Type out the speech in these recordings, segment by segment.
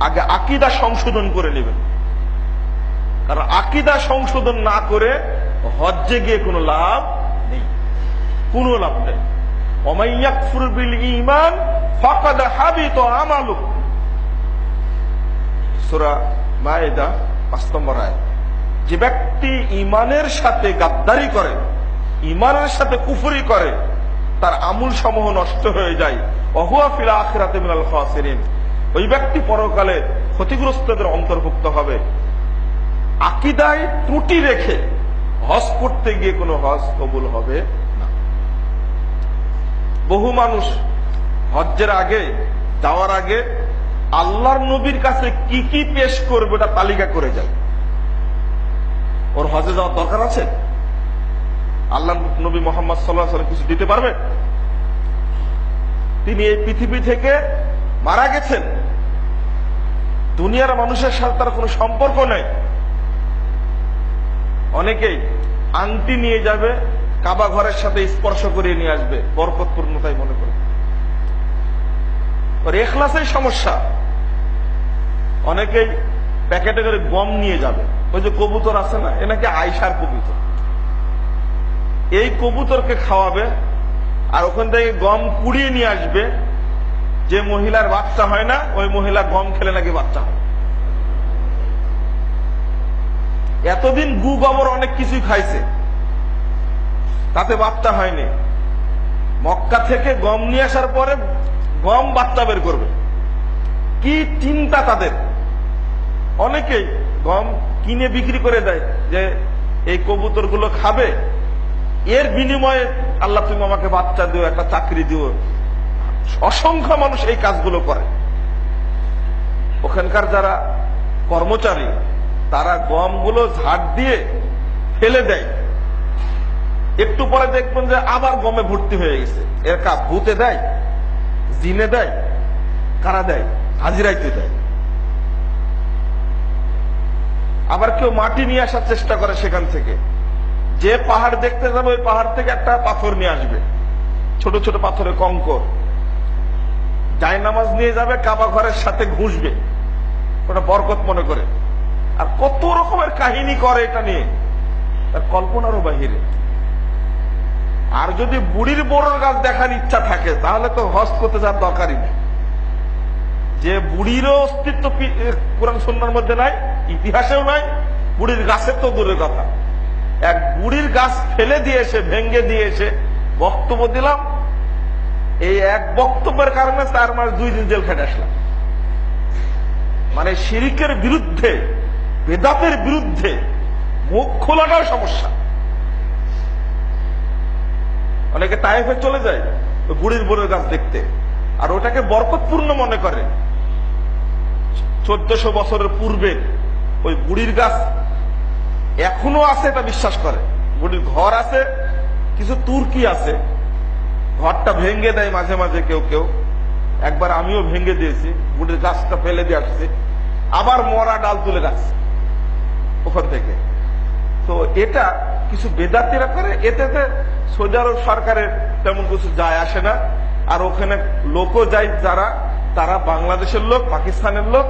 আগে আকিদা সংশোধন করে নেবেন। কারণ আকিদা সংশোধন না করে হজ্জে গিয়ে কোনো লাভ নেই। কোনো লাভ নেই। যে ব্যক্তি ইমানের সাথে গাদ্দারি করে ইমানের সাথে কুফরি করে, তার আমূল সমূহ নষ্ট হয়ে যায়। অহুয়া ফিলা আখিরাতে মিনাল খাসিরিন। ওই ব্যক্তি পরকালে ক্ষতিগ্রস্তদের অন্তর্ভুক্ত হবে। আকিদায় ত্রুটি রেখে হজ করতে গিয়ে কোনো হজ কবুল হবে না। বহু মানুষ হজ্জের আগে, যাওয়ার আগে আল্লাহর নবীর কাছে কি কি পেশ করবে ওটা তালিকা করে যায়। ওর হজে যাওয়ার দরকার আছে? আল্লাহ নবী মোহাম্মদ সাল্লাহ কিছু দিতে পারবে? তিনি এই পৃথিবী থেকে মারা গেছেন। দুনিয়ার মানুষের সাথে তার কোনো সম্পর্ক নেই। অনেকেই আংটি নিয়ে যাবে, কাবা ঘরের সাথে স্পর্শ করিয়ে নিয়ে আসবে, বরকতপূর্ণতাই মনে করে। এখলাসের সমস্যা। অনেকেই প্যাকেটে করে গম নিয়ে যাবে। ওই যে কবুতর আছে না, এ নাকি আইসার কবুতর। এই কবুতরকে খাওয়াবে আর ওখান থেকে গম কুড়িয়ে নিয়ে আসবে যে মহিলার বাচ্চা হয় না, ওই মহিলা গম খেলে নাকি বাচ্চা হয়। এতদিন গু গোবর অনেক কিছুই খাইছে, তাতে বাচ্চা হয়নি। মক্কা থেকে গম নিয়ে আসার পরে গম বাচ্চা বের করবে। কি চিন্তা তাদের? অনেকেই গম কিনে বিক্রি করে দেয় যে এই কবুতরগুলো খাবে, এর বিনিময়ে আল্লাহ তুমি আমাকে বাচ্চা দিও, একটা চাকরি দিও অসংখ্য মানুষ এই কাজগুলো করে। ওখানকার যারা কর্মচারী, তারা গমগুলো ঝাড় দিয়ে ফেলে দেয়। একটু পরে দেখবেন যে আবার গমে ভর্তি হয়ে গেছে। এর কাপ ভূতে দেয়, জিনে দেয়, কারা দেয়? হাজিরাইতে দেয়। আবার কেউ মাটি নিয়ে আসার চেষ্টা করে সেখান থেকে। যে পাহাড় দেখতে যাবে, ওই পাহাড় থেকে একটা পাথর নিয়ে আসবে। ছোট ছোট পাথরের কঙ্কর। জায় নামাজ নিয়ে যাবে, কাবা ঘরের সাথে ঘুষবে। ওটা বরকত মনে করে। আর কত রকমের কাহিনী করে এটা নিয়ে। তার কল্পনারও বাহিরে। আর যদি বুড়ির বড়র গাছ দেখার ইচ্ছা থাকে, তাহলে তো হজ করতে যাওয়ার দরকারই নেই। যে বুড়িরও অস্তিত্ব কোরআন সন্ন্যার মধ্যে নাই, ইতিহাসেও নাই, বুড়ির গাছের তো দূরের কথা। এক বুড়ির গাছ ফেলে দিয়ে এসে ভেঙ্গে দিয়ে এসে বক্তব্য দিলাম এই এক বক্তব্যের কারণে চার মাস দুই দিন জেল খেটে আসলাম। মানে শিরিকের বিরুদ্ধে, বেদাতের বিরুদ্ধে মুখ খোলাটাও সমস্যা। অনেকে তাইফে চলে যায় ওই বুড়ির গাছ দেখতে। আর ওটাকে বরকতপূর্ণ মনে করে। চোদ্দশো বছরের পূর্বে ওই বুড়ির গাছ এখনও আছে এটা বিশ্বাস করে। বুড়ির ঘর আছে, কিছু তুর্কি আছে। ঘরটা ভেঙে দেয় মাঝে মাঝে কেউ কেউ। একবার আমিও ভেঙে দিয়েছি বুড়ির গাছটা ফেলে দিয়ে আসছি। আবার মরা ডাল তুলে গাছ ওখান থেকে। তো এটা কিছু বেদাতিরা করে, এতে সৌদি আরব সরকারের তেমন কিছু যায় আসে না। আর ওখানে লোকও যায় যারা, তারা বাংলাদেশের লোক, পাকিস্তানের লোক,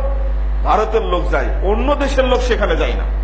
ভারতের লোক যায়। অন্য দেশের লোক সেখানে যায় না।